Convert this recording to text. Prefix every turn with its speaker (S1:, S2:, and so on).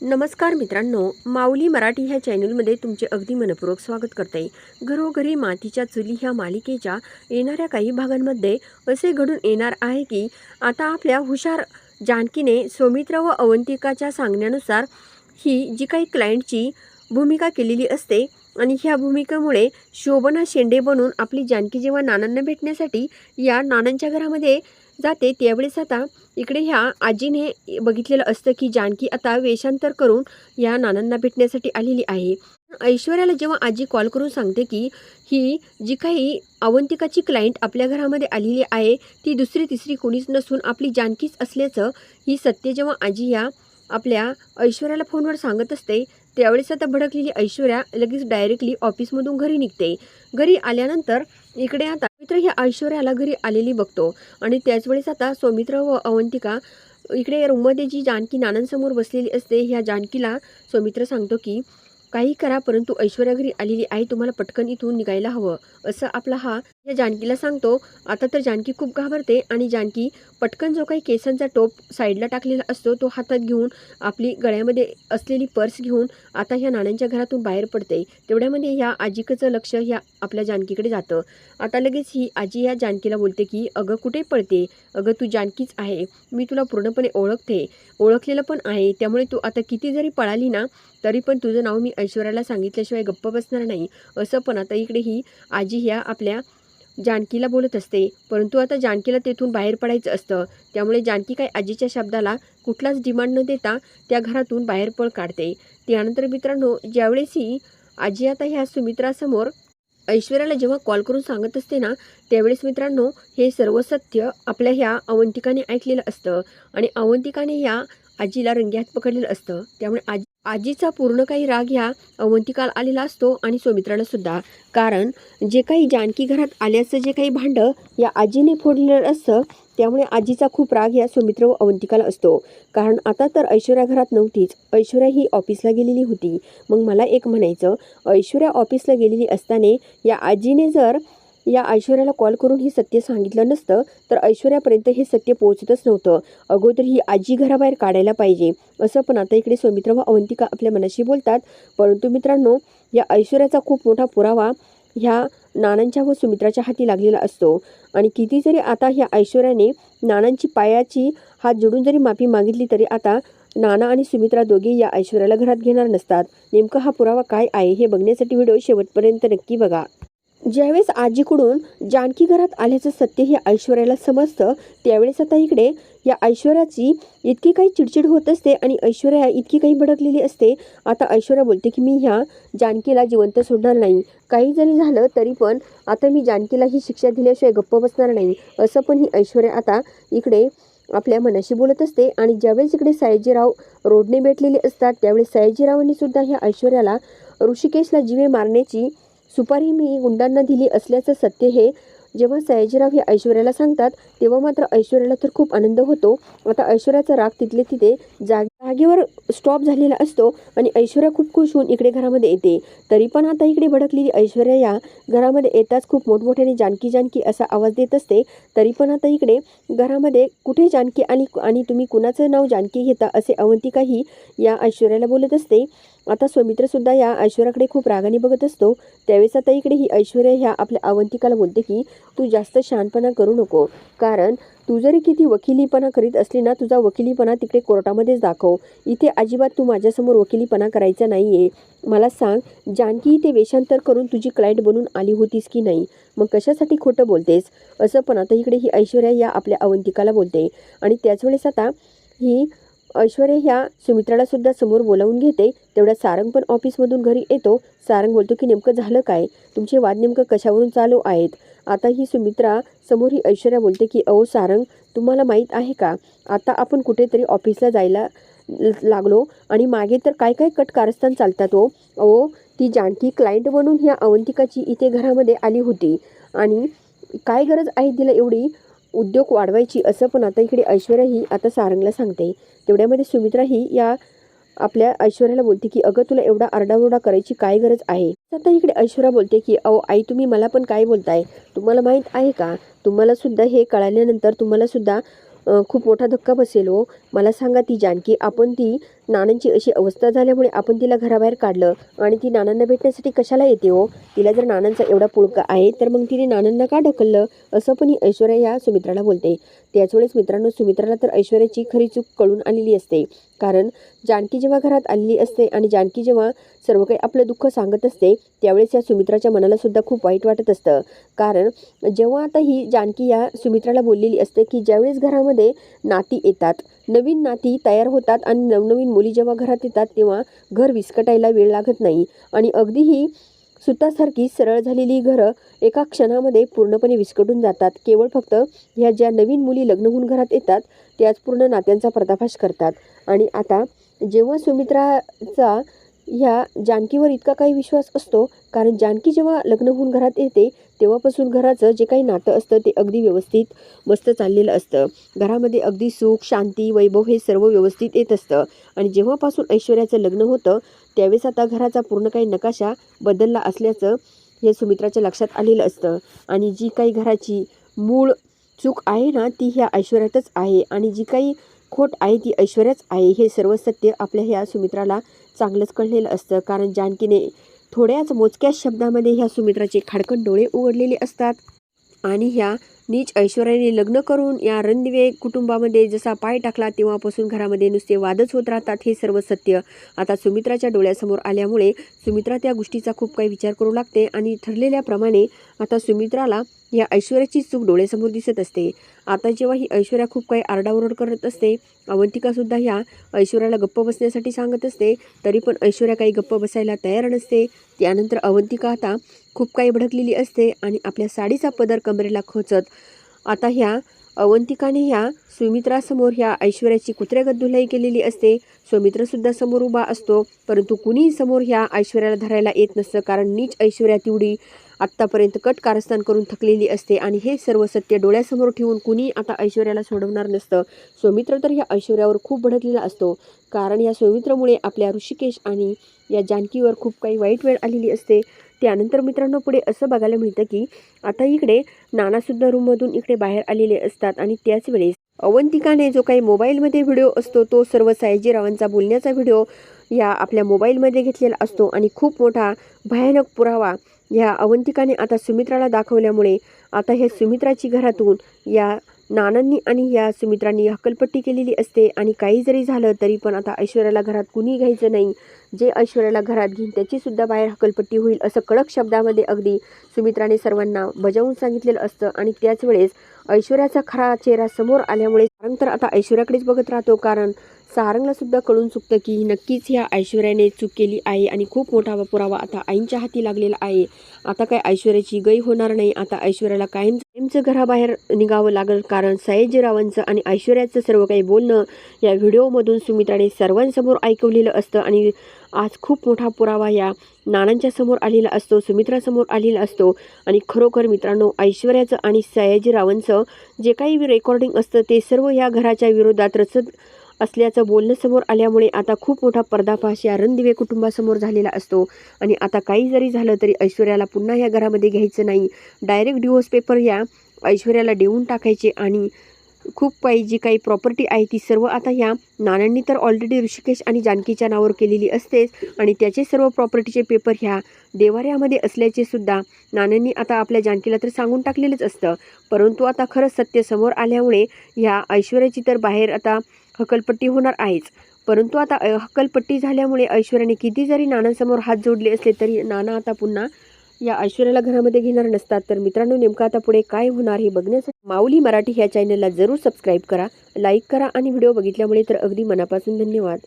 S1: नमस्कार मित्रांनो माऊली मराठी ह्या चॅनलमध्ये तुमचे अगदी मनपूर्वक स्वागत करते. घरोघरी मातीच्या चुली ह्या मालिकेच्या येणाऱ्या काही भागांमध्ये असे घडून येणार आहे की आता आपल्या हुशार जानकीने सौमित्र व अवंतिकाच्या सांगण्यानुसार ही जी काही क्लायंटची भूमिका केलेली असते आणि ह्या भूमिकेमुळे शोभना शेंडे बनून आपली जानकी जेव्हा नानांना भेटण्यासाठी या नानांच्या घरामध्ये जाते त्यावेळेस आता इकडे ह्या आजीने बघितलेलं असतं की जानकी आता वेषांतर करून या नानांना भेटण्यासाठी आलेली आहे. ऐश्वर्याला जेव्हा आजी कॉल करून सांगते की ही जी काही अवंतिकाची क्लायंट आपल्या घरामध्ये आलेली आहे ती दुसरी तिसरी कोणीच नसून आपली जानकीच असल्याचं ही सत्य जेव्हा आजी या आपल्या ऐश्वर्याला फोनवर सांगत असते त्यावेळेस आता भडकलेली ऐश्वर्या लगेच डायरेक्टली ऑफिसमधून घरी निघते. घरी आल्यानंतर इकडे आता मित्र ही ऐश्वर्याला घरी आलेली बघतो. आणि त्याच वेळेस आता सौमित्र व अवंतिका इकडे रूममध्ये जी जानकी नानांसमोर बसलेली असते ह्या जानकीला सौमित्र सांगतो की काही करा परंतु ऐश्वर्या घरी आलेली आहे तुम्हाला पटकन इथून निघायला हवं. असं आपला हा या जानकीला सांगतो आता तर जानकी खूप घाबरते आणि जानकी पटकन जो काही केसांचा टोप साईडला टाकलेला असतो तो हातात घेऊन आपली गळ्यामध्ये असलेली पर्स घेऊन आता ह्या नाण्यांच्या घरातून बाहेर पडते. तेवढ्यामध्ये ह्या आजीकचं लक्ष ह्या आपल्या जानकीकडे जातं. आता लगेच ही आजी या जानकीला बोलते की अगं कुठे पळते? अगं तू जानकीच आहे. मी तुला पूर्णपणे ओळखते. ओळखलेलं पण आहे. त्यामुळे तू आता किती जरी पळाली ना तरी पण तुझं नाव मी ऐश्वर्याला सांगितल्याशिवाय गप्प बसणार नाही. असं पण आता इकडे ही आजी ह्या आपल्या जानकीला बोलत असते. परंतु आता जानकीला तेथून बाहेर पडायचं असतं. त्यामुळे जानकी काय आजीच्या शब्दाला कुठलाच डिमांड न देता त्या घरातून बाहेर पळ काढते. त्यानंतर मित्रांनो ज्यावेळेस ही आजी आता ह्या सुमित्रासमोर ऐश्वर्याला जेव्हा कॉल करून सांगत असते ना त्यावेळेस मित्रांनो हे सर्व सत्य आपल्या ह्या अवंतिकाने ऐकलेलं असतं. आणि अवंतिकाने ह्या आजीला रंग्यात पकडलेलं असतं. त्यामुळे आजी आजीचा पूर्ण काही राग ह्या अवंतिकाला आलेला असतो आणि सुमित्रालासुद्धा कारण जे काही जानकी घरात आल्याचं जे काही भांडं या आजीने फोडलेलं असतं त्यामुळे आजीचा खूप राग या सुमित्र व अवंतिकाला असतो. कारण आता तर ऐश्वर्या घरात नव्हतीच. ऐश्वर्या ही ऑफिसला गेलेली होती. मग मला एक म्हणायचं ऐश्वर्या ऑफिसला गेलेली असताना या आजीने जर या ऐश्वर्याला कॉल करून हे सत्य सांगितलं नसतं तर ऐश्वर्यापर्यंत हे सत्य पोहोचतच नव्हतं. अगोदर ही आजी घराबाहेर काढायला पाहिजे. असं पण आता इकडे सौमित्र व अवंतिका आपल्या मनाशी बोलतात. परंतु मित्रांनो या ऐश्वर्याचा खूप मोठा पुरावा ह्या नानांच्या व सुमित्राच्या हाती लागलेला असतो. आणि किती जरी आता ह्या ऐश्वर्याने नानांची पायाची हात जोडून जरी माफी मागितली तरी आता नाना आणि सुमित्रा दोघे या ऐश्वर्याला घरात घेणार नसतात. नेमका हा पुरावा काय आहे हे बघण्यासाठी व्हिडिओ शेवटपर्यंत नक्की बघा. ज्यावेळेस आजीकडून जानकी घरात आल्याचं सत्य हे ऐश्वर्याला समजतं त्यावेळेस आता इकडे या ऐश्वर्याची इतकी काही चिडचिड होत असते आणि ऐश्वर्या इतकी काही भडकलेली असते. आता ऐश्वर्या बोलते की मी ह्या जानकीला जिवंत सोडणार नाही. काही जरी झालं तरी पण आता मी जानकीला ही शिक्षा दिल्याशिवाय गप्प बसणार नाही. असं पण ही ऐश्वर्या आता इकडे आपल्या मनाशी बोलत असते. आणि ज्यावेळेस इकडे सयाजीराव रोडने भेटलेले असतात त्यावेळेस सयाजीरावांनी सुद्धा ह्या ऐश्वर्याला ऋषिकेशला जीवे मारण्याची सुपारी मी गुंडांना दिली असल्याचं सत्य हे जेव्हा सयाजीराव हे ऐश्वर्याला सांगतात तेव्हा मात्र ऐश्वर्याला तर खूप आनंद होतो. आता ऐश्वर्याचा राग तिथले तिथे जाग जागेवर स्टॉप झालेला असतो आणि ऐश्वर्या खूप खुश होऊन इकडे घरामध्ये येते. तरी पण आता इकडे भडकलेली ऐश्वर्या या घरामध्ये येताच खूप मोठमोठ्याने जानकी जानकी असा आवाज देत असते. तरी पण आता इकडे घरामध्ये कुठे जानकी आणि आणि तुम्ही कुणाचं नाव जानकी घेता असे अवंतिकाही या ऐश्वर्याला बोलत असते. आता सौमित्रसुद्धा या ऐश्वर्याकडे खूप रागाने बघत असतो. त्यावेळेस आता इकडे ही ऐश्वर्या ह्या आपल्या अवंतिकाला बोलते की तू जास्त शहाणपणा करू नको. कारण तू जरी किती वकिलीपणा करीत असली ना तुझा वकिलीपणा तिकडे कोर्टामध्येच दाखव. इथे अजिबात तू माझ्यासमोर वकिलीपणा करायचा नाही आहे मला सांग जानकी इथे वेषांतर करून तुझी क्लायंट बनून आली होतीस की नाही? मग कशासाठी खोटं बोलतेस? असं पण आता इकडे ही ऐश्वर्या या आपल्या अवंतिकाला बोलते. आणि त्याच वेळेस आता ही ऐश्वर्या ह्या सुमित्राला सुद्धा समोर बोलावून घेते. तेवढ्या सारंग पण ऑफिसमधून घरी येतो. सारंग बोलतो की नेमकं झालं काय? तुमचे वाद नेमकं कशावरून चालू आहेत? आता ही सुमित्रा समोर ही ऐश्वर्या बोलते की अहो सारंग तुम्हाला माहीत आहे का? आता आपण कुठेतरी ऑफिसला जायला लागलो आणि मागे तर काय काय कट कारस्थान चालतात हो. अहो ती जानकी क्लायंट बनून ह्या अवंतिकाची इथे घरामध्ये आली होती आणि काय गरज आहे तिला एवढी? उद्योग वाढवायची असं पण आता इकडे ऐश्वर्या ही आता सारंगला सांगते. तेवढ्यामध्ये सुमित्रा ही या आपल्या ऐश्वर्याला बोलते की अगं तुला एवढा आरडाओरडा करायची काय गरज आहे? आता इकडे ऐश्वर्या बोलते की अहो आई तुम्ही मला पण काय बोलताय? तुम्हाला माहीत आहे का? तुम्हाला सुद्धा हे कळाल्यानंतर तुम्हाला सुद्धा खूप मोठा धक्का बसेल हो. मला सांगा ती जानकी आपण ती नानांची अशी अवस्था झाल्यामुळे आपण तिला घराबाहेर काढलं. आणि ती नानांना भेटण्यासाठी कशाला येते हो? तिला जर नानांचा एवढा पुळका आहे तर मग तिने नानांना का ढकललं? असं पण ही ऐश्वर्या या सुमित्राला बोलते. त्याच वेळेस मित्रांनो सुमित्राला तर ऐश्वर्याची खरी चूक कळून आलेली असते. कारण जानकी जेव्हा घरात आलेली असते आणि जानकी जेव्हा सर्व काही आपलं दुःख सांगत असते त्यावेळेस या सुमित्राच्या मनाला सुद्धा खूप वाईट वाटत असतं. कारण जेव्हा आता ही जानकी या सुमित्राला बोललेली असते की ज्यावेळेस घरामध्ये नाती येतात नवीन नाती तयार होतात आणि नवनवीन मुली जेव्हा घरात येतात तेव्हा घर विस्कटायला वेळ लागत नाही. आणि अगदीही सुतासारखी सरळ झालेली घरं एका क्षणामध्ये पूर्णपणे विस्कटून जातात. केवळ फक्त ह्या ज्या नवीन मुली लग्न होऊन घरात येतात त्याच पूर्ण नात्यांचा पर्दाफाश करतात. आणि आता जेव्हा सुमित्राचा ह्या जानकीवर इतका काही विश्वास असतो कारण जानकी जेव्हा लग्न होऊन घरात येते तेव्हापासून घराचं जे काही नातं असतं ते अगदी व्यवस्थित मस्त चाललेलं असतं. घरामध्ये अगदी सुख शांती वैभव हे सर्व व्यवस्थित येत असतं. आणि जेव्हापासून ऐश्वर्याचं लग्न होतं त्यावेळेस आता घराचा पूर्ण काही नकाशा बदलला असल्याचं हे सुमित्राच्या लक्षात आलेलं असतं. आणि जी काही घराची मूळ चूक आहे ना ती ह्या ऐश्वर्यातच आहे. आणि जी काही खोट आहे ती ऐश्वर्याच आहे. हे सर्व सत्य आपल्या ह्या सुमित्राला चांगलंच कळलेलं असतं. कारण जानकीने थोड्याच मोजक्याच शब्दामध्ये ह्या सुमित्राचे खाडकन डोळे उघडलेले असतात. आणि ह्या नीच ऐश्वर्याने लग्न करून या रणदिवे कुटुंबामध्ये जसा पाय टाकला तेव्हापासून घरामध्ये नुसते वादच होत राहतात हे सर्व सत्य. आता सुमित्राच्या डोळ्यासमोर आल्यामुळे सुमित्रा त्या गोष्टीचा खूप काही विचार करू लागते आणि ठरलेल्याप्रमाणे आता सुमित्राला या ऐश्वर्याची चूक डोळ्यासमोर दिसत असते. आता जेव्हा ही ऐश्वर्या खूप काही आरडाओरड करत असते अवंतिकासुद्धा ह्या ऐश्वर्याला गप्प बसण्यासाठी सांगत असते तरी पण ऐश्वर्या काही गप्प बसायला तयार नसते. त्यानंतर अवंतिका आता खूप काही भडकलेली असते आणि आपल्या साडीचा पदर कमरेला खोचत. आता ह्या अवंतिकाने ह्या सुमित्रासमोर ह्या ऐश्वर्याची कुत्र्यागत धुलाई केलेली असते. सुमित्रसुद्धा समोर उभा असतो परंतु कुणीही समोर ह्या ऐश्वर्याला धरायला येत नसतं कारण नीच ऐश्वर्या तेवढी आत्तापर्यंत कट कारस्थान करून थकलेली असते आणि हे सर्व सत्य डोळ्यासमोर ठेवून कुणी आता ऐश्वर्याला सोडवणार नसतं. सौमित्र तर ह्या ऐश्वर्यावर खूप भडकलेला असतो कारण या सौमित्रमुळे आपल्या ऋषिकेश आणि या जानकीवर खूप काही वाईट वेळ आलेली असते. त्यानंतर मित्रांनो पुढे असं बघायला मिळतं की आता इकडे नानासुद्धा रूममधून इकडे बाहेर आलेले असतात आणि त्याच वेळेस अवंतिकाने जो काही मोबाईलमध्ये व्हिडिओ असतो तो सर्व सायजीरावांचा बोलण्याचा व्हिडिओ या आपल्या मोबाईलमध्ये घेतलेला असतो आणि खूप मोठा भयानक पुरावा ह्या अवंतिकाने आता सुमित्राला दाखवल्यामुळे आता ह्या सुमित्राची घरातून या नानांनी आणि या सुमित्रांनी हकलपट्टी केलेली असते आणि काही जरी झालं तरी पण आता ऐश्वर्याला घरात कुणी घ्यायचं नाही. जे ऐश्वर्याला घरात घेईन त्याचीसुद्धा बाहेर हकलपट्टी होईल असं कडक शब्दामध्ये अगदी सुमित्राने सर्वांना बजावून सांगितलेलं असतं आणि त्याच वेळेस ऐश्वर्याचा खरा चेहरा समोर आल्यामुळे कारण तर आता ऐश्वर्याकडेच बघत राहतो कारण सारंगला सुद्धा कळून चुकतं की नक्कीच ह्या ऐश्वर्याने चूक केली आहे आणि खूप मोठा पुरावा आता आईंच्या हाती लागलेला आहे. आता काय ऐश्वर्याची गई होणार नाही आता ऐश्वर्याला कायम कायमचं घराबाहेर निघावं लागेल कारण सयाजीरावांचं आणि ऐश्वर्याचं सर्व काही बोलणं या व्हिडिओमधून सुमित्राने सर्वांसमोर ऐकवलेलं असतं आणि आज खूप मोठा पुरावा या नानांच्या समोर आलेला असतो सुमित्रासमोर आलेला असतो. आणि खरोखर मित्रांनो ऐश्वर्याचं आणि सयाजीरावांचं जे काही रेकॉर्डिंग असतं ते सर्व या घराच्या विरोधात रचत असल्याचं बोलणं समोर आल्यामुळे आता खूप मोठा पर्दाफाश या रणदिवे कुटुंबासमोर झालेला असतो. आणि आता काही जरी झालं तरी ऐश्वर्याला पुन्हा या घरामध्ये घ्यायचं नाही. डायरेक्ट डिवोर्स पेपर या ऐश्वर्याला देऊन टाकायचे आणि खूप काही जी काही प्रॉपर्टी आहे ती सर्व आता ह्या नानांनी तर ऑलरेडी ऋषिकेश आणि जानकीच्या नावावर केलेली असतेच. आणि त्याचे सर्व प्रॉपर्टीचे पेपर ह्या देवाऱ्यामध्ये असल्याचे सुद्धा नानांनी आता आपल्या जानकीला तर सांगून टाकलेलंच असतं. परंतु आता खरंच सत्य समोर आल्यामुळे ह्या ऐश्वर्याची तर बाहेर आता हकलपट्टी होणार आहेच. परंतु आता हकलपट्टी झाल्यामुळे ऐश्वर्याने किती जरी नानांसमोर हात जोडले असले तरी नाना आता पुन्हा या ऐश्वर्याला घरामध्ये घेणार नसतात. तर मित्रांनो नेमकं आता पुढे काय होणार हे बघण्यासाठी माऊली मराठी ह्या चॅनलला जरूर सबस्क्राईब करा लाईक करा आणि व्हिडिओ बघितल्यामुळे तर अगदी मनापासून धन्यवाद.